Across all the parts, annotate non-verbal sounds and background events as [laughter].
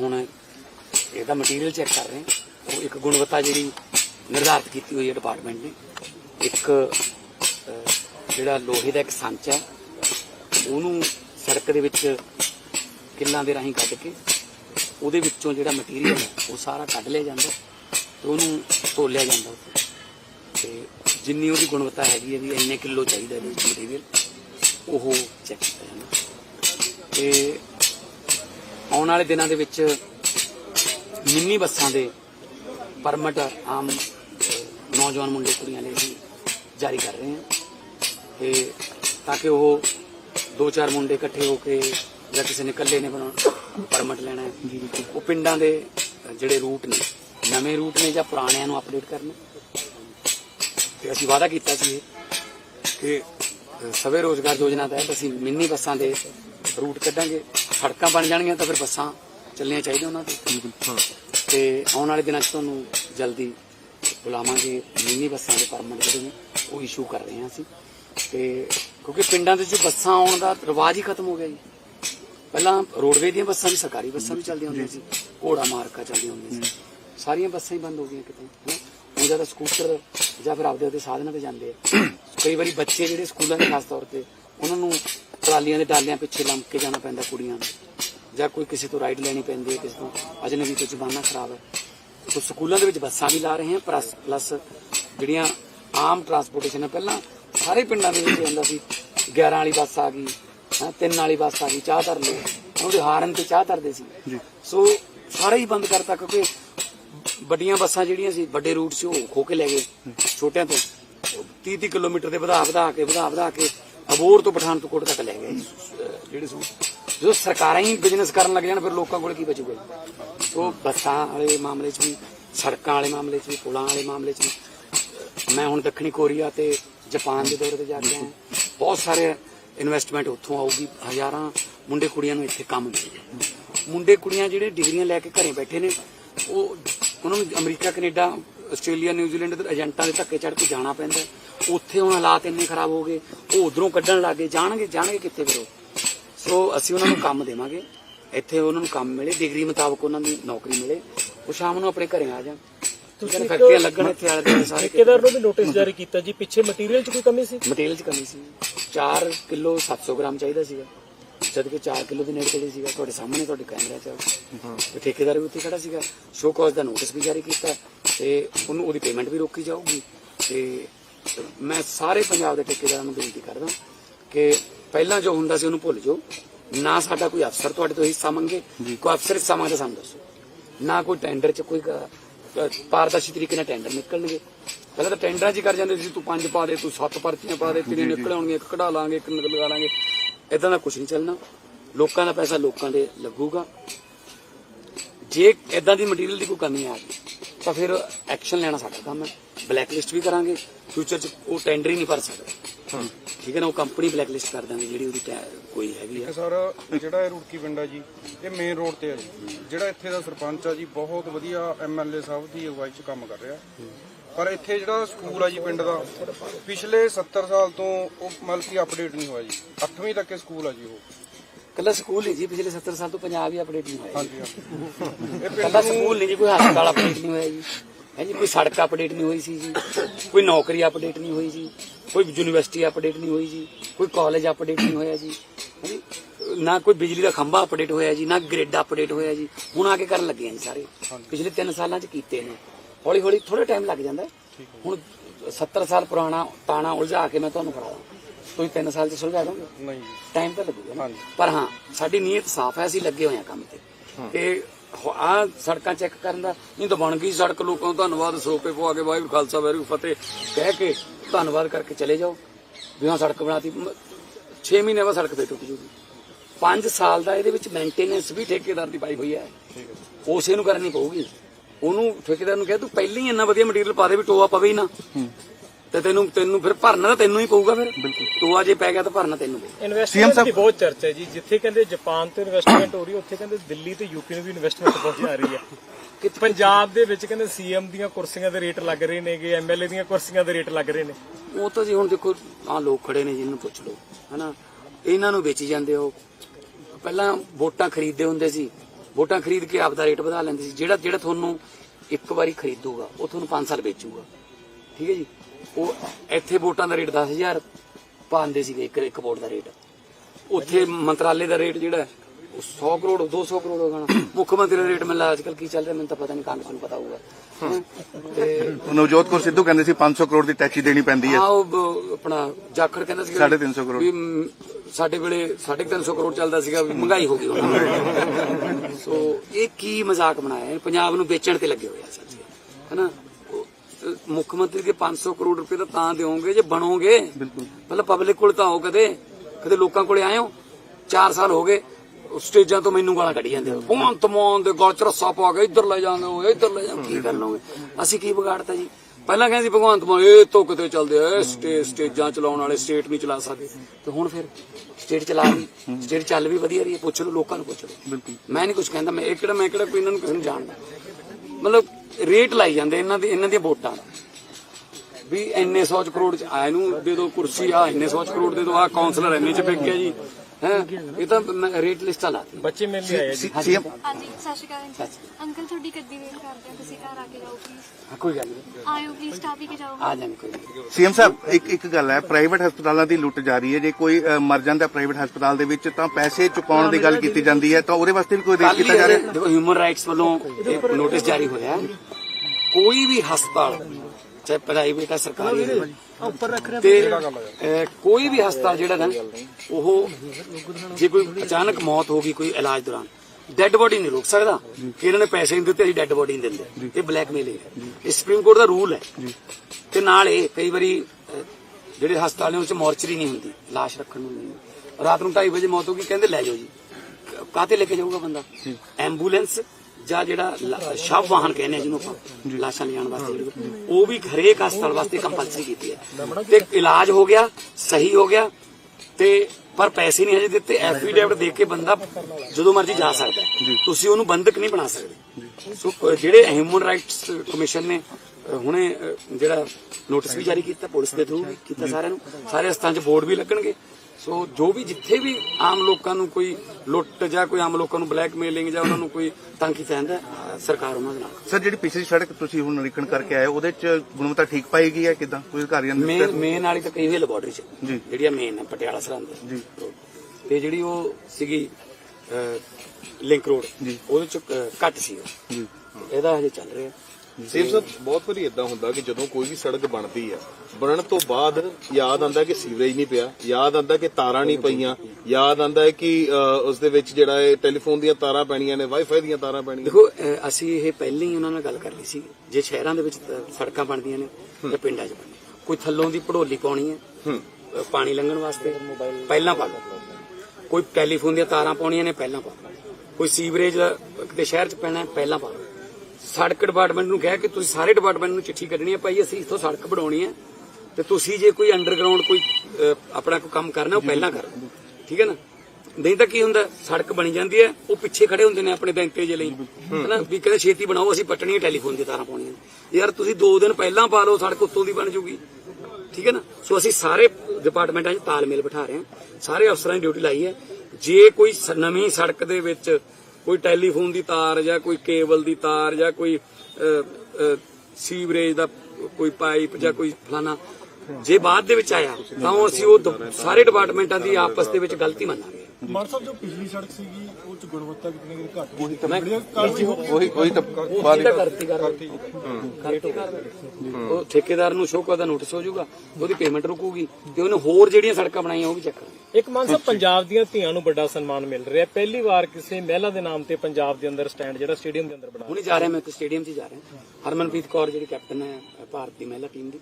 ਹੁਣ ਇਹਦਾ material check ਕਰ ਰਹੇ ਉਹ ਇੱਕ ਗੁਣਵੱਤਾ ਜਿਹੜੀ ਨਿਰਧਾਰਤ ਕੀਤੀ ਹੋਈ ਹੈ ਡਿਪਾਰਟਮੈਂਟ ਨੇ। ਇੱਕ ਜਿਹੜਾ ਲੋਹੇ ਦਾ ਇੱਕ ਸੰਚ ਹੈ, ਉਹਨੂੰ ਸੜਕ ਦੇ ਵਿੱਚ ਕਿੱਲਾਂ ਦੇ ਰਾਹੀਂ ਕੱਢ ਕੇ ਉਹਦੇ ਵਿੱਚੋਂ ਜਿਹੜਾ ਮਟੀਰੀਅਲ ਹੈ, ਉਹ ਸਾਰਾ ਕੱਢ ਲਿਆ ਜਾਂਦਾ ਤੇ ਉਹਨੂੰ ਤੋਲਿਆ ਜਾਂਦਾ ਉੱਥੇ। ਤੇ ਜਿੰਨੀ ਉਹਦੀ ਗੁਣਵੱਤਾ ਹੈਗੀ ਹੈ ਵੀ ਇੰਨੇ ਕਿਲੋ ਚਾਹੀਦਾ ਇਹਦੇ ਵਿੱਚ ਮਟੀਰੀਅਲ ਉਹ ਚੈੱਕ ਕੀਤਾ ਜਾਂਦਾ। ਤੇ ਆਉਣ ਵਾਲੇ ਦਿਨਾਂ ਦੇ ਵਿੱਚ ਮਿੰਨੀ ਬੱਸਾਂ ਦੇ ਪਰਮਿਟ ਆਮ ਨੌਜਵਾਨ ਮੁੰਡੇ ਕੁੜੀਆਂ ਲਈ ਅਸੀਂ ਜਾਰੀ ਕਰ ਰਹੇ ਹਾਂ। ਤੇ ਤਾਂ ਕਿ ਉਹ ਦੋ ਚਾਰ ਮੁੰਡੇ ਇਕੱਠੇ ਹੋ ਕੇ ਜਾਂ ਕਿਸੇ ਨੇ ਇਕੱਲੇ ਨੇ ਬਣਾਉਣਾ ਪਰਮਿਟ ਲੈਣਾ ਹੈ। ਉਹ ਪਿੰਡਾਂ ਦੇ ਜਿਹੜੇ ਰੂਟ ਨੇ ਨਵੇਂ ਰੂਟ ਨੇ ਜਾਂ ਪੁਰਾਣਿਆਂ ਨੂੰ ਅਪਡੇਟ ਕਰਨਾ। ਤੇ ਅਸੀਂ ਵਾਅਦਾ ਕੀਤਾ ਸੀ ਇਹ ਕਿ ਸਵੇ ਰੋਜ਼ਗਾਰ ਯੋਜਨਾ ਤਹਿਤ ਅਸੀਂ ਮਿੰਨੀ ਬੱਸਾਂ ਦੇ ਰੂਟ ਕੱਢਾਂਗੇ ਸੜਕਾਂ ਬਣ ਜਾਣਗੀਆਂ ਤਾਂ ਫਿਰ ਬੱਸਾਂ ਚੱਲਣੀਆਂ ਚਾਹੀਦੀਆਂ ਉਹਨਾਂ ਤੇ। ਤੇ ਆਉਣ ਵਾਲੇ ਦਿਨਾਂ 'ਚ ਤੁਹਾਨੂੰ ਜਲਦੀ ਬੁਲਾਵਾਂਗੇ ਮਿੰਨੀ ਬੱਸਾਂ ਦੇ ਪਰਮਿਟ ਜਿਹੜੇ ਨੇ ਉਹ ਇਸ਼ੂ ਕਰ ਰਹੇ ਹਾਂ ਅਸੀਂ। ਤੇ ਕਿਉਂਕਿ ਪਿੰਡਾਂ ਦੇ ਵਿੱਚ ਬੱਸਾਂ ਆਉਣ ਦਾ ਰਿਵਾਜ ਹੀ ਖਤਮ ਹੋ ਗਿਆ ਜੀ। ਪਹਿਲਾਂ ਰੋਡਵੇ ਦੀਆਂ ਬੱਸਾਂ ਵੀ ਸਰਕਾਰੀ ਬੱਸਾਂ ਵੀ ਚੱਲਦੀਆਂ ਹੁੰਦੀਆਂ ਸੀ। ਘੋੜਾ ਮਾਰਕਾ ਚੱਲਦੀਆਂ ਹੁੰਦੀਆਂ ਸੀ। ਸਾਰੀਆਂ ਬੱਸਾਂ ਹੀ ਬੰਦ ਹੋ ਗਈਆਂ ਕਿਤੇ ਹੁਣ ਜ਼ਿਆਦਾ ਸਕੂਟਰ ਜਾਂ ਫਿਰ ਆਪਦੇ ਆਪਦੇ ਸਾਧਨਾਂ ਤੇ ਜਾਂਦੇ ਆ। ਕਈ ਵਾਰੀ ਬੱਚੇ ਜਿਹੜੇ ਸਕੂਲਾਂ ਦੇ ਖਾਸ ਤੌਰ ਤੇ ਉਹਨਾਂ ਨੂੰ ਟਰਾਲੀਆਂ ਦੇ ਡਾਲਿਆਂ ਪਿੱਛੇ ਲੰਮ ਕੇ ਜਾਣਾ ਪੈਂਦਾ ਕੁੜੀਆਂ ਨੂੰ। ਜਾਂ ਕੋਈ ਕਿਸੇ ਤੋਂ ਰਾਈਡ ਲੈਣੀ ਪੈਂਦੀ ਹੈ ਕਿਸੇ ਤੋਂ ਅਜਨਬੀ ਤੋਂ ਜ਼ਮਾਨਾ ਖਰਾਬ ਹੈ। ਸੋ ਸਕੂਲਾਂ ਦੇ ਵਿੱਚ ਬੱਸਾਂ ਵੀ ਲਾ ਰਹੇ ਹਾਂ ਪਲੱਸ ਪਲੱਸ ਜਿਹੜੀਆਂ ਆਮ ਟਰਾਂਸਪੋਰਟੇਸ਼ਨ ਹੈ ਪਹਿਲਾਂ ਸਾਰੇ ਪਿੰਡਾਂ ਦੇ ਵਿੱਚ ਹੁੰਦਾ ਸੀ 11 ਵਾਲੀ ਬੱਸ ਆ ਗਈ ਹਾਂ ਤਿੰਨ ਵਾਲੀ ਬੱਸ ਆ ਗਈ ਚਾਹ ਧਰ ਲਓ ਉਹਦੇ ਹਾਰਨ ਤੇ ਚਾਹ ਧਰਦੇ ਸੀ। ਸੋ ਸਾਰਾ ਹੀ ਬੰਦ ਕਰਤਾ ਕਿਉਂਕਿ ਵੱਡੀਆਂ ਬੱਸਾਂ ਜਿਹੜੀਆਂ ਸੀ ਵੱਡੇ ਰੂਟ ਸੀ ਉਹ ਖੋ ਕੇ ਲੈ ਗਏ ਛੋਟਿਆਂ ਤੋਂ। 30 30 ਕਿਲੋਮੀਟਰ ਦੇ ਵਧਾ ਵਧਾ ਕੇ ਵਧਾ ਵਧਾ ਕੇ ਅਬੋਰ ਤੋਂ ਪਠਾਨਕੋਟ ਤੱਕ ਲੈ ਗਏ ਜਿਹੜੇ ਸੂਟ। ਜਦੋਂ ਸਰਕਾਰਾਂ ਹੀ ਬਿਜ਼ਨਸ ਕਰਨ ਲੱਗ ਜਾਣ, ਫਿਰ ਲੋਕਾਂ ਕੋਲ ਕੀ ਬਚੂਗਾ ਸੋ ਬੱਸਾਂ ਵਾਲੇ ਮਾਮਲੇ 'ਚ ਵੀ, ਸੜਕਾਂ ਵਾਲੇ ਮਾਮਲੇ 'ਚ ਵੀ, ਪੁਲਾਂ ਵਾਲੇ ਮਾਮਲੇ 'ਚ ਵੀ ਮੈਂ ਹੁਣ ਦੱਖਣੀ ਕੋਰੀਆ ਤੇ ਜਾਪਾਨ ਦੇ ਦੌਰੇ ਤੇ ਜਾ ਕੇ ਆਇਆ। ਬਹੁਤ ਸਾਰੇ ਇਨਵੈਸਟਮੈਂਟ ਉੱਥੋਂ ਆਊਗੀ, ਹਜ਼ਾਰਾਂ ਮੁੰਡੇ ਕੁੜੀਆਂ ਨੂੰ ਇੱਥੇ ਕੰਮ ਮਿਲੇਗਾ ਮੁੰਡੇ ਕੁੜੀਆਂ ਜਿਹੜੇ ਡਿਗਰੀਆਂ ਲੈ ਕੇ ਘਰੇ ਬੈਠੇ ਨੇ, ਉਹ, ਉਹਨਾਂ ਨੂੰ ਅਮਰੀਕਾ, ਕੈਨੇਡਾ ਆਸਟ੍ਰੇਲੀਆ ਨਿਊਜ਼ੀਲੈਂਡ ਦੇ ਏਜੰਟਾਂ ਦੇ ਧੱਕੇ ਚੜ੍ਹ ਕੇ ਜਾਣਾ ਪੈਂਦਾ ਉੱਥੇ ਹੁਣ ਹਾਲਾਤ ਇੰਨੇ ਖਰਾਬ ਹੋ ਗਏ ਉਹ ਉਧਰੋਂ ਕੱਢਣ ਲੱਗੇ ਜਾਣਗੇ ਜਾਣਗੇ ਕਿੱਥੇ ਫਿਰ ਉਹ? ਸੋ ਅਸੀਂ ਉਹਨਾਂ ਨੂੰ ਕੰਮ ਦੇਵਾਂਗੇ। ਇੱਥੇ ਉਹਨਾਂ ਨੂੰ ਕੰਮ ਮਿਲੇ ਡਿਗਰੀ ਮੁਤਾਬਕ ਉਹਨਾਂ ਨੂੰ ਨੌਕਰੀ ਮਿਲੇ। ਉਹ ਸ਼ਾਮ ਨੂੰ ਆਪਣੇ ਘਰੇ ਆ ਜਾਣ। ਤੁਸੀਂ ਫੈਕਟਰੀਆਂ ਲੱਗਣ ਇੱਥੇ ਆਲੇ ਦੁਆਲੇ ਸਾਰੇ ਠੇਕੇਦਾਰ ਨੂੰ ਵੀ ਨੋਟਿਸ ਜਾਰੀ ਕੀਤਾ ਜੀ ਪਿੱਛੇ ਮਟੀਰੀਅਲ 'ਚ ਕੋਈ ਕਮੀ ਸੀ? ਮਟੀਰੀਅਲ 'ਚ ਕਮੀ ਸੀ। 4 ਕਿਲੋ 700 ਗ੍ਰਾਮ ਚਾਹੀਦਾ ਸੀਗਾ। ਜਦ ਕਿ 4 ਕਿਲੋ ਦੇ ਨੇੜੇ ਤੇੜੇ ਸੀਗਾ। ਤੁਹਾਡੇ ਸਾਹਮਣੇ ਤੁਹਾਡੇ ਕੈਮਰੇ 'ਚ। ਤੇ ਠੇਕੇਦਾਰ ਵੀ ਉੱਥੇ ਖੜਾ ਸੀਗਾ। ਸ਼ੋ ਕਾਜ਼ ਦਾ ਨੋਟਿਸ ਵੀ ਜਾਰੀ ਕੀਤਾ। ਤੇ ਉਹਨੂੰ ਉਹਦੀ ਪੇਮੈਂਟ ਵੀ ਰੋਕੀ ਜਾਊਗੀ। ਤੇ ਮੈਂ ਸਾਰੇ ਪੰਜਾਬ ਦੇ ਠੇਕੇਦਾਰਾਂ ਨੂੰ ਬੇਨਤੀ ਕਰਦਾ ਕਿ ਪਹਿਲਾਂ ਜੋ ਹੁੰਦਾ ਸੀ ਉਹਨੂੰ ਭੁੱਲ ਜਾਓ। ਨਾ ਸਾਡਾ ਕੋਈ ਅਫਸਰ ਤੁਹਾਡੇ ਤੋਂ ਹਿੱਸਾ ਮੰਗੇ ਕੋਈ ਅਫਸਰ ਹਿੱਸਾ ਮੰਗਦਾ ਸਾਨੂੰ ਦੱਸੋ। ਨਾ ਕੋਈ ਟੈਂਡਰ 'ਚ ਕੋਈ ਪਾਰਦਰਸ਼ੀ ਤਰੀਕੇ ਨਾਲ ਟੈਂਡਰ ਨਿਕਲਣਗੇ। ਪਹਿਲਾਂ ਤਾਂ ਟੈਂਡਰਾਂ 'ਚ ਹੀ ਕਰ ਜਾਂਦੇ ਸੀ ਤੂੰ ਪੰਜ ਪਾ ਦੇ ਤੂੰ ਸੱਤ ਪਰਚੀਆਂ ਪਾ ਦੇ ਤੇਰੇ ਨਿਕਲ ਆਉਣਗੀਆਂ ਇੱਕ ਕਢਾ ਲਾਂਗੇ ਇੱਕ ਨਿਕਲ ਲਗਾ ਲਾਂਗੇ। ਇਦਾਂ ਦਾ ਕੁਝ ਨਹੀਂ ਚੱਲਣਾ। ਲੋਕਾਂ ਦਾ ਪੈਸਾ ਲੋਕਾਂ ਦੇ ਲੱਗੂਗਾ। ਜੇ ਇਦਾਂ ਦੀ ਮਟੀਰੀਅਲ ਦੀ ਕੋਈ ਕਮੀ ਆ ਗਈ ਤਾਂ ਫਿਰ ਐਕਸ਼ਨ ਲੈਣਾ ਸਾਡਾ ਕੰਮ ਹੈ। ਬਲੈਕ ਲਿਸਟ ਵੀ ਕਰਾਂਗੇ। ਫਿਊਚਰ 'ਚ ਉਹ ਟੈਂਡਰ ਹੀ ਨਹੀਂ ਭਰ ਸਕਦਾ। ਠੀਕ ਹੈ ਨਾ ਉਹ ਕੰਪਨੀ ਬਲੈਕ ਲਿਸਟ ਕਰ ਦਾਂਗੇ ਜਿਹੜੀ ਉਹਦੀ ਕੋਈ ਹੈਗੀ ਆ। ਸਰ ਜਿਹੜਾ ਇਹ ਰੁੜਕੀ ਪਿੰਡ ਆ ਜੀ ਇਹ ਮੇਨ ਰੋਡ ਤੇ ਆ ਜੀ। ਜਿਹੜਾ ਇੱਥੇ ਦਾ ਸਰਪੰਚ ਆ ਜੀ ਬਹੁਤ ਵਧੀਆ ਐਮਐਲਏ ਸਾਹਿਬ ਦੀ ਅਗਵਾਈ 'ਚ ਕੰਮ ਕਰ ਰਿਹਾ। ਪਰ ਇੱਥੇ ਜਿਹੜਾ ਸਕੂਲ ਆ ਜੀ ਪਿੰਡ ਦਾ ਪਿਛਲੇ 70 ਸਾਲ ਤੋਂ ਉਹ ਮਤਲਬ ਕਿ ਅਪਡੇਟ ਨਹੀਂ ਹੋਇਆ ਜੀ। 8ਵੀਂ ਤੱਕ ਇਹ ਸਕੂਲ ਆ ਜੀ ਉਹ। ਕੱਲਾ ਸਕੂਲ ਹੀ ਜੀ ਪਿਛਲੇ 70 ਸਾਲ ਤੋਂ ਪੰਜਾਬ ਹੀ ਅਪਡੇਟ ਨਹੀਂ ਹੋਇਆ। ਇਹ ਕੱਲਾ ਸਕੂਲ ਨਹੀਂ ਜੀ ਕੋਈ ਹਸਪਤਾਲ ਅਪਡੇਟ ਨਹੀਂ ਹੋਇਆ ਜੀ। ਹੈ ਜੀ ਕੋਈ ਸੜਕ ਅਪਡੇਟ ਨਹੀਂ ਹੋਈ ਸੀ ਜੀ। ਕੋਈ ਨੌਕਰੀ ਅਪਡੇਟ ਨਹੀਂ ਹੋਈ ਜੀ। ਕੋਈ ਯੂਨੀਵਰਸਿਟੀ ਅਪਡੇਟ ਨਹੀਂ ਹੋਈ ਜੀ। ਕੋਈ ਕਾਲਜ ਅਪਡੇਟ ਨਹੀਂ ਹੋਇਆ ਜੀ। ਹੈ ਜੀ ਨਾ ਕੋਈ ਬਿਜਲੀ ਦਾ ਖੰਭਾ ਅਪਡੇਟ ਹੋਇਆ ਜੀ ਨਾ ਗ੍ਰਿਡ ਅਪਡੇਟ ਹੋਇਆ ਜੀ। ਹੁਣ ਆ ਕੇ ਕਰਨ ਲੱਗੇ ਆ ਜੀ ਸਾਰੇ। ਪਿਛਲੇ 3 ਸਾਲਾਂ ਚ ਕੀਤੇ ਨੇ। ਹੌਲੀ ਹੌਲੀ ਥੋੜਾ ਟਾਈਮ ਲੱਗ ਜਾਂਦਾ। ਹੈ। ਹੁਣ 70 ਸਾਲ ਪੁਰਾਣਾ ਤਾਣਾ ਉਲਝਾ ਕੇ ਮੈਂ ਤੁਹਾਨੂੰ ਫੜਾ ਦਾਂ ਤੁਸੀਂ 3 ਸਾਲ ਚ ਸੁਲਝਾ ਦੋਗੇ ਨਹੀਂ ਟਾਈਮ ਤਾਂ ਲੱਗੂਗਾ ਨਾ। ਹਾਂਜੀ। ਪਰ ਹਾਂ ਸਾਡੀ ਨੀਅਤ ਸਾਫ਼ ਹੈ ਅਸੀਂ ਲੱਗੇ ਹੋਏ ਹਾਂ ਕੰਮ ਤੇ। ਕਿ ਆ ਸੜਕਾਂ ਚੈੱਕ ਕਰਨ ਦਾ ਨਹੀਂ ਤਾਂ ਬਣ ਗਈ ਸੜਕ ਲੋਕਾਂ ਨੂੰ ਧੰਨਵਾਦ ਸੋਪੇ ਪਵਾ ਕੇ ਵਾਹਿਗੁਰੂ ਖਾਲਸਾ ਵਾਹਿਗੁਰੂ ਫਤਿਹ। ਕਹਿ ਕੇ ਧੰਨਵਾਦ ਕਰਕੇ ਚਲੇ ਜਾਓ। ਵੀ ਹਾਂ ਸੜਕ ਬਣਾਤੀ। 6 ਮਹੀਨੇ ਬਾਅਦ ਸੜਕ ਫੇਰ ਟੁੱਟ ਜੂਗੀ। 5 ਸਾਲ ਦਾ ਇਹਦੇ ਵਿੱਚ ਮੇਨਟੇਨੈਂਸ ਵੀ ਠੇਕੇਦਾਰ ਦੀ ਪਾਈ ਹੋਈ ਹੈ। ਉਸੇ ਨੂੰ ਕਰਨੀ ਪਊਗੀ। ਉਹਨੂੰ ਠੇਕੇਦਾਰ ਨੂੰ ਕਹਿ ਤੂੰ ਪਹਿਲਾਂ ਹੀ ਇੰਨਾ ਵਧੀਆ ਮਟੀਰੀਅਲ ਪਾ ਦੇ ਵੀ ਟੋਆ ਪਵੇ ਹੀ ਨਾ। ਤੇ ਤੈਨੂੰ ਤੈਨੂੰ ਫਿਰ ਭਰਨਾ ਤਾਂ ਤੈਨੂੰ ਹੀ ਪਊਗਾ ਫਿਰ। ਟੋਆ ਜੇ ਪੈ ਗਿਆ ਤਾਂ ਭਰਨਾ ਤੈਨੂੰ ਇਨਵੈਸਟਮੈਂਟ ਦੀ ਬਹੁਤ ਚਰਚਾ ਹੈ ਜੀ। ਜਿੱਥੇ ਕਹਿੰਦੇ ਜਾਪਾਨ ਤੋਂ ਇਨਵੈਸਟਮੈਂਟ ਹੋ ਰਹੀ ਹੈ ਉੱਥੇ ਕਹਿੰਦੇ ਦਿੱਲੀ ਤੇ ਯੂਪੀ ਨੂੰ ਵੀ ਇਨਵੈਸਟਮੈਂਟ ਬਹੁਤ ਜਾ ਰਹੀ ਹੈ। ਪੰਜਾਬ ਦੇ ਵਿੱਚ ਕਹਿੰਦੇ ਸੀਐਮ ਦੀਆਂ ਕੁਰਸੀਆਂ ਦੇ ਰੇਟ ਲੱਗ ਰਹੇ ਨੇਗੇ ਐਮਐਲਏ ਦੀਆਂ ਕੁਰਸੀਆਂ ਦੇ ਰੇਟ ਲੱਗ ਰਹੇ ਨੇ। ਉਹ ਤਾਂ ਜੀ ਹੁਣ ਦੇਖੋ ਆ ਲੋਕ ਖੜੇ ਨੇ ਜਿਹਨੂੰ ਪੁੱਛ ਲਓ ਹਨਾ? ਇਹਨਾਂ ਨੂੰ ਵੇਚੀ ਜਾਂਦੇ ਹੋ। ਪਹਿਲਾਂ ਵੋਟਾਂ ਖਰੀਦਦੇ ਹੁੰਦੇ ਸੀ। ਵੋਟਾਂ ਖਰੀਦ ਕੇ ਆਪਦਾ ਰੇਟ ਵਧਾ ਲੈਂਦੇ ਸੀ। ਜਿਹੜਾ ਜਿਹੜਾ ਤੁਹਾਨੂੰ ਇੱਕ ਵਾਰੀ ਖਰੀਦੂਗਾ ਉਹ ਤੁਹਾਨੂੰ 5 ਸਾਲ ਵੇਚੂਗਾ। ਠੀਕ ਹੈ ਜੀ? ਉਹ ਇੱਥੇ ਵੋਟਾਂ ਦਾ ਰੇਟ 10000 ਪਾਉਂਦੇ ਸੀਗੇ ਇੱਕ ਇੱਕ ਵੋਟ ਦਾ ਰੇਟ। ਉੱਥੇ ਮੰਤਰਾਲੇ ਦਾ ਰੇਟ ਜਿਹੜਾ ਉਹ 100 ਕਰੋੜ 200 ਕਰੋੜ ਹੋ ਜਾਣਾ। ਮੁੱਖ ਮੰਤਰੀ ਦਾ ਰੇਟ ਮੈਨੂੰ ਅੱਜ ਕੱਲ ਕੀ ਚੱਲ ਰਿਹਾ ਮੈਨੂੰ ਤਾਂ ਪਤਾ ਨਹੀਂ ਕਾਂਗਰਸ ਨੂੰ ਪਤਾ ਹੋਊਗਾ। ਤੇ ਨਵਜੋਤ ਕੌਰ ਸਿੱਧੂ ਕਹਿੰਦੇ ਸੀ 500 ਕਰੋੜ ਦੀ ਟੈਕਸੀ ਦੇਣੀ ਪੈਂਦੀ ਹੈ। ਹਾਂ ਉਹ ਆਪਣਾ ਜਾਖੜ ਕਹਿੰਦਾ ਸੀ 350 ਕਰੋੜ। ਸਾਡੇ ਵੇਲੇ 350 ਕਰੋੜ ਚੱਲਦਾ ਸੀਗਾ ਵੀ ਮਹਿੰਗਾਈ ਹੋ ਗਈ [laughs] ਸੋ ਇਹ ਕੀ ਮਜ਼ਾਕ ਬਣਾਇਆ? ਪੰਜਾਬ ਨੂੰ ਵੇਚਣ ਤੇ ਲੱਗੇ ਹੋਏ ਆ ਸੱਚ। ਹੈਨਾ? ਮੁੱਖ ਮੰਤਰੀ ਕੇ 500 ਕਰੋੜ ਰੁਪਏ ਤਾਂ ਤਾਂ ਦਿਓਗੇ ਜੇ ਬਣੋਗੇ। ਬਿਲਕੁਲ। ਮਤਲਬ ਪਬਲਿਕ ਕੋਲ ਤਾਂ ਆਓ ਕਦੇ। ਕਦੇ ਲੋਕਾਂ ਕੋਲੇ ਆਏ ਹੋ। 4 ਸਾਲ ਹੋ ਗਏ ਸਟੇਜਾਂ ਤੋਂ ਮੈਨੂੰ ਗਾਲਾਂ ਕੱਢੀ ਜਾਂਦੇ ਹੋ। ਭਗਵੰਤ ਮਾਨ ਦੇ ਗਲ ਚ ਰੱਸਾ ਪਾ ਕੇ ਇੱਧਰ ਲੈ ਜਾਂਦੇ ਹੋ ਇੱਧਰ ਲੈ ਜਾਂਦੇ। ਕੀ ਕਰ ਅਸੀਂ ਕੀ ਵਿਗਾੜਤਾ ਜੀ? ਪਹਿਲਾਂ ਕਹਿੰਦੇ ਭਗਵੰਤ ਮਾਨ ਇਹ ਤੋਂ ਕਿਤੇ ਚੱਲਦੇ ਸਟੇ ਸਟੇਜਾਂ ਚਲਾਉਣ ਵਾਲੇ ਸਟੇਟ ਨਹੀਂ ਚਲਾ ਸਕਦੇ। ਤੇ ਹੁਣ ਫਿਰ ਸਟੇਟ ਚਲਾ ਵੀ ਸਟੇਟ ਚੱਲ ਵੀ ਵਧੀਆ ਰਹੀ ਹੈ। ਪੁੱਛ ਲਓ ਲੋਕਾਂ ਨੂੰ ਪੁੱਛ ਲਓ। ਬਿਲਕੁਲ। ਮੈਂ ਨਹੀਂ ਕੁਝ ਕਹਿੰਦਾ ਮੈਂ ਇਹ ਕਿਹੜਾ ਮੈਂ ਕਿਹੜਾ ਕੋਈ ਇਹਨਾਂ ਨੂੰ ਕਿਸੇ ਨੂੰ ਜਾਣਦਾ। ਮਤਲਬ ਰੇਟ ਲਾਈ ਜਾਂਦੇ ਇਹਨਾਂ ਦੇ ਇਹਨਾਂ ਦੀਆਂ ਵੋਟਾਂ। ਦਾ ਵੀ ਇੰਨੇ ਸੌ ਚ ਕਰੋੜ ਚ ਆਏ ਨੂੰ ਦੇ ਦਿਓ ਕੁਰਸੀ ਆ ਇੰਨੇ ਸੌ ਚ ਕਰੋੜ ਦੇ ਦੋ ਆ ਕਾਉਂਸਲਰ ਇੰਨੇ ਚ ਵਿਕ ਗਿਆ ਜੀ। ਇਹ ਤਾਂ ਮੈਂ ਰੇਟ ਲਿਸਟਾਂ ਲਾਤੀ ਬੱਚੇ ਮਿਲ ਲਈ ਆਏ ਜੀ। ਸੀਐਮ ਹਾਂਜੀ ਸਤਿ ਸ਼੍ਰੀ ਅਕਾਲ ਅੰਕਲ ਅੰਕਲ ਤੁਹਾਡੀ ਕੱਦੀ ਵੇਟ ਕਰਦੇ ਆ ਤੁਸੀਂ ਘਰ ਆ ਕੇ ਜਾਓ ਪਲੀਜ਼ ਹਾਂ, ਕੋਈ ਗੱਲ ਨਹੀਂ। ਆਇਓ ਪਲੀਜ਼ ਸਟਾਫ ਹੀ ਕੇ ਜਾਓ। ਆ ਜਾਣੀ ਕੋਈ ਨਹੀਂ। ਸੀਐਮ ਸਾਹਿਬ ਇੱਕ ਇੱਕ ਗੱਲ ਹੈ ਪ੍ਰਾਈਵੇਟ ਹਸਪਤਾਲਾਂ ਦੀ ਲੁੱਟ ਜਾਰੀ ਹੈ। ਜੇ ਕੋਈ ਅ, ਮਰ ਜਾਂਦਾ ਪ੍ਰਾਈਵੇਟ ਹਸਪਤਾਲ ਦੇ ਵਿੱਚ ਤਾਂ ਪੈਸੇ ਚੁਕਾਉਣ ਦੀ ਗੱਲ ਕੀਤੀ ਜਾਂਦੀ ਹੈ। ਤਾਂ ਉਹਦੇ ਵਾਸਤੇ ਵੀ ਕੋਈ ਰੇਟ ਕੀਤਾ ਜਾ ਰਿਹਾ ਦੇਖੋ ਹਿਊਮਨ ਰਾਈਟਸ ਵੱਲੋਂ ਇੱਕ ਨੋਟਿਸ ਜਾਰੀ ਹੋਇਆ ਹੈ। ਕੋਈ ਵੀ ਹਸਪਤਾਲ ਚਾਹੇ ਪ੍ਰਾਈਵੇਟ ਹੈ ਸਰਕਾਰੀ ਹੈ ਤੇ ਅਹ, ਕੋਈ ਵੀ ਹਸਪਤਾਲ ਜਿਹੜਾ ਨਾ ਉਹ ਜੇ ਕੋਈ ਅਚਾਨਕ ਮੌਤ ਹੋ ਗਈ ਕੋਈ ਇਲਾਜ ਦੌਰਾਨ ਡੈੱਡ ਬੋਡੀ ਨਹੀਂ ਰੋਕ ਸਕਦਾ। ਕਿ ਇਹਨਾਂ ਨੇ ਪੈਸੇ ਨਹੀਂ ਦਿੱਤੇ ਅਸੀਂ ਡੈੱਡ ਬੋਡੀ ਨਹੀਂ ਦਿੰਦੇ। ਇਹ ਬਲੈਕਮੇਲਿੰਗ ਹੈ। ਇਹ ਸੁਪਰੀਮ ਕੋਰਟ ਦਾ ਰੂਲ ਹੈ। ਤੇ ਨਾਲ ਇਹ ਕਈ ਵਾਰੀ ਅਹ, ਜਿਹੜੇ ਹਸਪਤਾਲ ਨੇ ਉਸ ਚ ਮੋਰਚਰੀ ਨਹੀਂ ਹੁੰਦੀ ਲਾਸ਼ ਰੱਖਣ ਨੂੰ ਨਹੀਂ। ਰਾਤ ਨੂੰ 2:30 ਵਜੇ ਮੌਤ ਹੋ ਗਈ ਕਹਿੰਦੇ ਲੈ ਜਾਓ ਜੀ। ਕਾਤੇ ਲੈ ਕੇ ਜਾਊਗਾ ਬੰਦਾ? ਐਂਬੂਲੈਂਸ ਜਾਂ ਜਿਹੜਾ ਸ਼ਵ ਵਾਹਨ ਕਹਿੰਦੇ ਜਿਹਨੂੰ ਆਪਾਂ ਲਾਸ਼ਾਂ ਲਿਜਾਣ ਵਾਸਤੇ ਉਹ ਵੀ ਹਰੇਕ ਹਸਪਤਾਲ ਵਾਸਤੇ ਕੰਪਲਸਰੀ ਕੀਤੀ ਹੈ। ਤੇ ਇਲਾਜ ਹੋ ਗਿਆ ਸਹੀ ਹੋ ਗਿਆ ਤੇ ਪਰ ਪੈਸੇ ਨਹੀਂ ਹਜੇ ਦਿੱਤੇ। ਐਫੀਡੇਵਿਟ ਦੇ ਕੇ ਬੰਦਾ ਜਦੋਂ ਮਰਜ਼ੀ ਜਾ ਸਕਦਾ ਤੁਸੀਂ ਉਹਨੂੰ ਬੰਦਕ ਨਹੀਂ ਬਣਾ ਸਕਦੇ। ਸੋ ਜਿਹੜੇ ਹਿਊਮਨ ਰਾਈਟਸ ਕਮਿਸ਼ਨ ਨੇ ਹੁਣੇ ਜਿਹੜਾ ਨੋਟਿਸ ਵੀ ਜਾਰੀ ਕੀਤਾ ਪੁਲਿਸ ਦੇ ਥਰੂ ਕੀਤਾ ਸਾਰਿਆਂ ਨੂੰ ਸਾਰੇ ਹਸਤਾਂ 'ਚ ਬੋਰਡ ਵੀ ਲੱਗਣਗੇ। ਸੋ ਜੋ ਵੀ ਜਿੱਥੇ ਵੀ ਆਮ ਲੋਕਾਂ ਨੂੰ ਕੋਈ ਲੁੱਟ ਜਾਂ ਕੋਈ ਆਮ ਲੋਕਾਂ ਨੂੰ ਬਲੈਕਮੇਲਿੰਗ ਜਾਂ ਉਹਨਾਂ ਨੂੰ ਕੋਈ ਤੰਗ ਕੀਤਾ ਜਾਂਦਾ ਸਰਕਾਰ ਉਹਨਾਂ ਦੇ ਨਾਲ ਸਰ ਜਿਹੜੀ ਪਿਛਲੀ ਸੜਕ ਤੁਸੀਂ ਹੁਣ ਨਿਰੀਖਣ ਕਰਕੇ ਆਏ ਉਹਦੇ ਚ ਗੁਣਵੱਤਾ ਠੀਕ ਪਾਈ ਗਈ ਹੈ ਕਿਦਾਂ? ਕੋਈ ਅਧਿਕਾਰੀਆਂ ਨੇ ਮੇਨ ਮੇਨ ਵਾਲੀ ਤਾਂ ਕਈ ਹੋਈ ਲੈਬੋਰਟਰੀ ਚ। ਜਿਹੜੀ ਆ ਮੇਨ ਹੈ ਪਟਿਆਲਾ ਸਰਹੰਦ। ਜੀ। ਤੇ ਜਿਹੜੀ ਉਹ ਸੀਗੀ ਲਿੰਕ ਰੋਡ ਉਹਦੇ ਚ ਘੱਟ ਸੀ। ਜੀ। ਇਹਦਾ ਹਜੇ ਚੱਲ ਰਿਹਾ। ਸੇਮ ਸਰ ਬਹੁਤ ਵਾਰੀ ਇਦਾਂ ਹੁੰਦਾ ਕਿ ਜਦੋਂ ਕੋਈ ਵੀ ਸੜਕ ਬਣਦੀ ਆ ਬਣਨ ਤੋਂ ਬਾਅਦ ਯਾਦ ਆਂਦਾ ਕਿ ਸੀਵਰੇਜ ਨਹੀਂ ਪਿਆ ਯਾਦ ਆਂਦਾ ਕਿ ਤਾਰਾਂ ਨਹੀਂ ਪਈਆਂ ਯਾਦ ਆਂਦਾ ਹੈ ਕਿ ਉਸ ਦੇ ਵਿੱਚ ਜਿਹੜਾ ਹੈ ਟੈਲੀਫੋਨ ਦੀਆਂ ਤਾਰਾਂ ਪੈਣੀਆਂ ਨੇ ਵਾਈਫਾਈ ਦੀਆਂ ਤਾਰਾਂ ਪੈਣੀਆਂ ਦੇਖੋ ਅਸੀਂ ਇਹ ਪਹਿਲਾਂ ਹੀ ਉਹਨਾਂ ਨਾਲ ਗੱਲ ਕਰ ਲਈ ਸੀ ਜੇ ਸ਼ਹਿਰਾਂ ਦੇ ਵਿੱਚ ਤਾਂ ਸੜਕਾਂ ਬਣਦੀਆਂ ਨੇ ਜਾਂ ਪਿੰਡਾਂ 'ਚ ਬਣਦੀਆਂ ਕੋਈ ਥੱਲੋਂ ਦੀ ਪੜੋਲੀ ਪਾਉਣੀ ਹੈ ਪਾਣੀ ਲੰਘਣ ਵਾਸਤੇ ਪਹਿਲਾਂ ਪਾ ਲਓ। ਕੋਈ ਟੈਲੀਫੋਨ ਦੀਆਂ ਤਾਰਾਂ ਪਾਉਣੀਆਂ ਨੇ ਪਹਿਲਾਂ ਪਾ ਲਓ। ਕੋਈ ਸੀਵਰੇਜ ਦਾ ਕਿਤੇ ਸ਼ਹਿਰ 'ਚ ਪੈਣਾ ਹੈ ਪਹਿਲਾਂ ਪਾ ਲਓ। ਸੜਕ ਡਿਪਾਰਟਮੈਂਟ ਨੂੰ ਕਿਹਾ ਕਿ ਤੁਸੀਂ ਸਾਰੇ ਡਿਪਾਰਟਮੈਂਟ ਨੂੰ ਚਿੱਠੀ ਕੱਢਣੀ ਹੈ ਭਾਈ ਅਸੀਂ ਇੱਥੋਂ ਸੜਕ ਬਣਾਉਣੀ ਹੈ ਤੇ ਤੁਸੀਂ ਜੇ ਕੋਈ ਅੰਡਰਗਰਾਉਂਡ ਕੋਈ ਆਪਣਾ ਕੋਈ ਕੰਮ ਕਰਨਾ ਉਹ ਪਹਿਲਾਂ ਕਰੋ ਠੀਕ ਹੈ ਨਾ? ਨਹੀਂ ਤਾਂ ਕੀ ਹੁੰਦਾ ਸੜਕ ਬਣੀ ਜਾਂਦੀ ਹੈ ਉਹ ਪਿੱਛੇ ਖੜੇ ਹੁੰਦੇ ਨੇ ਆਪਣੇ ਬੈਂਕੇ ਜੇ ਲਈ। ਹਨਾ? ਵੀ ਕਹਿੰਦੇ ਛੇਤੀ ਬਣਾਓ ਅਸੀਂ ਪੱਟਣੀ ਟੈਲੀਫੋਨ ਦੀ ਤਾਰਾਂ ਪਾਉਣੀਆਂ। ਯਾਰ ਤੁਸੀਂ 2 ਦਿਨ ਪਹਿਲਾਂ ਪਾ ਲਓ ਸੜਕ ਉੱਤੋਂ ਦੀ ਬਣ ਜੂਗੀ। ਠੀਕ ਹੈ ਨਾ? ਸੋ ਅਸੀਂ ਸਾਰੇ ਡਿਪਾਰਟਮੈਂਟਾਂ 'ਚ ਤਾਲਮੇਲ ਬਿਠਾ ਰਹੇ ਹਾਂ। ਸਾਰੇ ਅਫਸਰਾਂ ਦੀ ਡਿਊਟੀ ਲਾਈ ਹੈ। ਜੇ ਕੋਈ ਨਵੀਂ ਸੜਕ ਦੇ ਵਿੱਚ ਕੋਈ ਟੈਲੀਫੋਨ ਦੀ ਤਾਰ ਜਾਂ ਕੋਈ ਕੇਬਲ ਦੀ ਤਾਰ ਜਾਂ ਕੋਈ ਸੀਵਰੇਜ ਦਾ ਕੋਈ ਪਾਈਪ ਜਾਂ ਕੋਈ ਫਲਾਣਾ ਜੇ ਬਾਅਦ ਦੇ ਵਿੱਚ ਆਇਆ, ਤਾਂ ਅਸੀਂ ਉਹ ਸਾਰੇ ਡਿਪਾਰਟਮੈਂਟਾਂ ਦੀ ਆਪਸ ਦੇ ਵਿੱਚ ਗਲਤੀ ਮੰਨਾਂਗੇ। ਮਾਨ ਸਾਹਿਬ, ਜੋ ਪਿਛਲੀ ਸੜਕ ਸੀਗੀ ਚ ਗੁਣਵੱਤਾ ਕਿਤਨੀ ਕਿਤੇ ਘੱਟ ਹੋਈ ਮੈਂ ਉਹੀ ਉਹੀ ਤਾਂ ਉਹ ਤਾਂ ਕਰਤੀ ਕਰ। ਕਰਤੀ ਕਰ। ਉਹ ਠੇਕੇਦਾਰ ਨੂੰ ਸ਼ੋਕਾ ਦਾ ਨੋਟਿਸ ਹੋ ਜਾਊਗਾ ਉਹਦੀ ਪੇਮੈਂਟ ਰੁਕੂਗੀ ਤੇ ਉਹਨੇ ਹੋਰ ਜਿਹੜੀਆਂ ਸੜਕਾਂ ਬਣਾਈਆਂ ਉਹ ਵੀ ਚੈੱਕ ਇੱਕ ਮਾਨ ਸਾਹਿਬ ਪੰਜਾਬ ਦੀਆਂ ਧੀਆਂ ਨੂੰ ਵੱਡਾ ਸਨਮਾਨ ਮਿਲ ਰਿਹਾ। ਪਹਿਲੀ ਵਾਰ ਕਿਸੇ ਮਹਿਲਾ ਦੇ ਨਾਮ ਤੇ ਪੰਜਾਬ ਦੇ ਅੰਦਰ ਸਟੈਂਡ ਜਿਹੜਾ ਸਟੇਡੀਅਮ ਦੇ ਅੰਦਰ ਬਣਾ ਜਾ ਰਿਹਾ ਮੈਂ ਇੱਕ ਸਟੇਡੀਅਮ 'ਚ ਜਾ ਰਿਹਾ। ਹਰਮਨਪ੍ਰੀਤ ਕੌਰ ਜਿਹੜੀ ਕੈਪਟਨ ਹੈ ਭਾਰਤ ਮਹਿਲਾ ਟੀਮ ਦੀ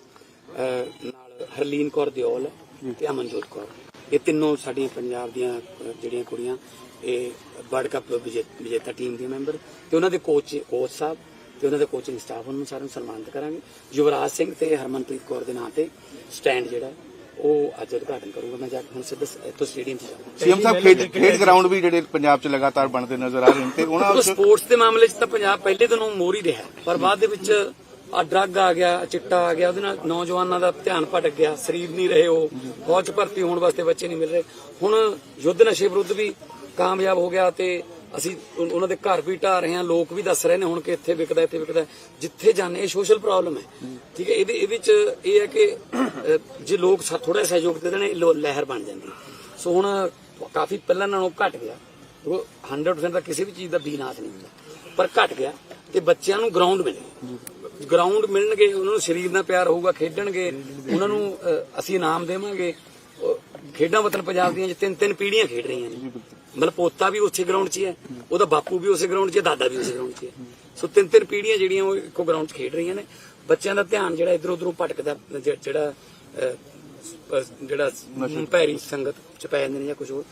ਨਾਲ ਹਰਲੀਨ ਕੌਰ ਦਿਓਲ ਹੈ ਤੇ ਅਮਨਜੋਤ ਕੌਰ। ਇਹ ਤਿੰਨੋਂ ਸਾਡੀਆਂ ਪੰਜਾਬ ਦੀਆਂ ਜਿਹੜੀਆਂ ਕੁੜੀਆਂ ਇਹ ਵਰਲਡ ਕੱਪ ਵਿਜੇ- ਵਿਜੇਤਾ ਟੀਮ ਦੇ ਮੈਂਬਰ ਤੇ ਉਹਨਾਂ ਦੇ ਕੋਚ ਕੋਚ ਸਾਹਿਬ ਤੇ ਉਹਨਾਂ ਦੇ ਕੋਚਿੰਗ ਸਟਾਫ ਨੂੰ ਸਾਰਿਆਂ ਨੂੰ ਸਨਮਾਨਿਤ ਕਰਾਂਗੇ। ਯੁਵਰਾਜ ਸਿੰਘ ਤੇ ਹਰਮਨਪ੍ਰੀਤ ਕੌਰ ਦੇ ਨਾਂ ਤੇ ਸਟੈਂਡ ਜਿਹੜਾ ਉਹ ਅੱਜ ਉਦਘਾਟਨ ਕਰੂੰਗਾ। ਮੈਂ ਜਾ ਕੇ ਹੁਣ ਸਿੱਧਾ ਇੱਥੋਂ ਸਟੇਡੀਅਮ 'ਚ ਸੀਐਮ ਸਾਹਿਬ ਖੇਡ ਖੇਡ ਗਰਾਊਂਡ ਵੀ ਜਿਹੜੇ ਪੰਜਾਬ 'ਚ ਲਗਾਤਾਰ ਬਣਦੇ ਨਜ਼ਰ ਆ ਰਹੇ ਨੇ ਤੇ ਉਹਨਾਂ ਸਪੋਰਟਸ ਦੇ ਮਾਮਲੇ 'ਚ ਤਾਂ ਪੰਜਾਬ ਪਹਿਲੇ ਦਿਨੋਂ ਮੋਰੀ ਰਿਹਾ ਪਰ ਬਾਅਦ ਦੇ ਵਿੱਚ ਆ ਡਰੱਗ ਆ ਗਿਆ ਚਿੱਟਾ ਆ ਗਿਆ, ਉਹਦੇ ਨਾਲ ਨੌਜਵਾਨਾਂ ਦਾ ਧਿਆਨ ਭਟਕ ਗਿਆ, ਸਰੀਰ ਨਹੀਂ ਰਹੇ ਉਹ ਫੌਜ ਭਰਤੀ ਹੋਣ ਵਾਸਤੇ ਬੱਚੇ ਨਹੀਂ ਮਿਲ ਰਹੇ। ਹੁਣ ਯੁੱਧ ਨਸ਼ੇ ਵਿਰੁੱਧ ਵੀ ਕਾਮਯਾਬ ਹੋ ਗਿਆ ਤੇ ਅਸੀਂ ਉਹਨਾਂ ਦੇ ਘਰ ਵੀ ਢਾ ਰਹੇ ਹਾਂ, ਲੋਕ ਵੀ ਦੱਸ ਰਹੇ ਨੇ ਹੁਣ ਕਿ ਇੱਥੇ ਵਿਕਦਾ ਇੱਥੇ ਵਿਕਦਾ, ਜਿੱਥੇ ਜਾਂਦੇ ਇਹ ਸੋਸ਼ਲ ਪ੍ਰੋਬਲਮ ਹੈ। ਠੀਕ ਹੈ, ਇਹਦੇ ਇਹਦੇ ਚ ਇਹ ਹੈ ਕਿ ਜੇ ਲੋਕ ਥੋੜਾ ਸਹਿਯੋਗ ਦੇ ਦੇਣ, ਇਹ ਲਹਿਰ ਬਣ ਜਾਂਦੀ ਸੋ ਹੁਣ ਕਾਫੀ ਪਹਿਲਾਂ ਨਾਲੋਂ ਘਟ ਗਿਆ। ਉਹ 100% ਦਾ ਕਿਸੇ ਵੀ ਚੀਜ਼ ਦਾ ਬੀਨਾਸ਼ ਨਹੀਂ ਹੁੰਦਾ। ਪਰ ਘਟ ਗਿਆ ਤੇ ਬੱਚਿਆਂ ਨੂੰ ਗਰਾਊਂਡ ਮਿਲੇ ਗਰਾਊਂਡ ਮਿਲਣਗੇ ਉਹਨਾਂ ਨੂੰ ਸਰੀਰ ਨਾਲ ਪਿਆਰ ਹੋਊਗਾ ਖੇਡਣਗੇ ਉਹਨਾਂ ਨੂੰ ਅਸੀਂ ਇਨਾਮ ਦੇਵਾਂਗੇ। ਖੇਡਾਂ ਵਤਨ ਪੰਜਾਬ ਦੀਆਂ ਜਿ ਤਿੰਨ ਤਿੰਨ ਪੀੜ੍ਹੀਆਂ ਖੇਡ ਰਹੀਆਂ ਨੇ। ਮਤਲਬ ਪੋਤਾ ਵੀ ਉਸੇ ਗਰਾਊਂਡ 'ਚ ਹੀ ਹੈ ਉਹਦਾ ਬਾਪੂ ਵੀ ਉਸੇ ਗਰਾਊਂਡ 'ਚ ਹੈ ਦਾਦਾ ਵੀ ਉਸੇ ਗਰਾਊਂਡ 'ਚ ਹੀ। ਸੋ ਤਿੰਨ ਤਿੰਨ ਪੀੜ੍ਹੀਆਂ ਜਿਹੜੀਆਂ ਉਹ ਇੱਕੋ ਗਰਾਊਂਡ 'ਚ ਖੇਡ ਰਹੀਆਂ ਨੇ। ਬੱਚਿਆਂ ਦਾ ਧਿਆਨ ਜਿਹੜਾ ਇਧਰ ਉਧਰੋਂ ਭਟਕਦਾ ਜਿਹੜਾ ਜਿਹੜਾ ਭੈਰੀ ਸੰਗਤ ਚ ਪੈ ਜਾਂਦੇ ਨੇ ਜਾਂ ਕੁਝ ਹੋਰ।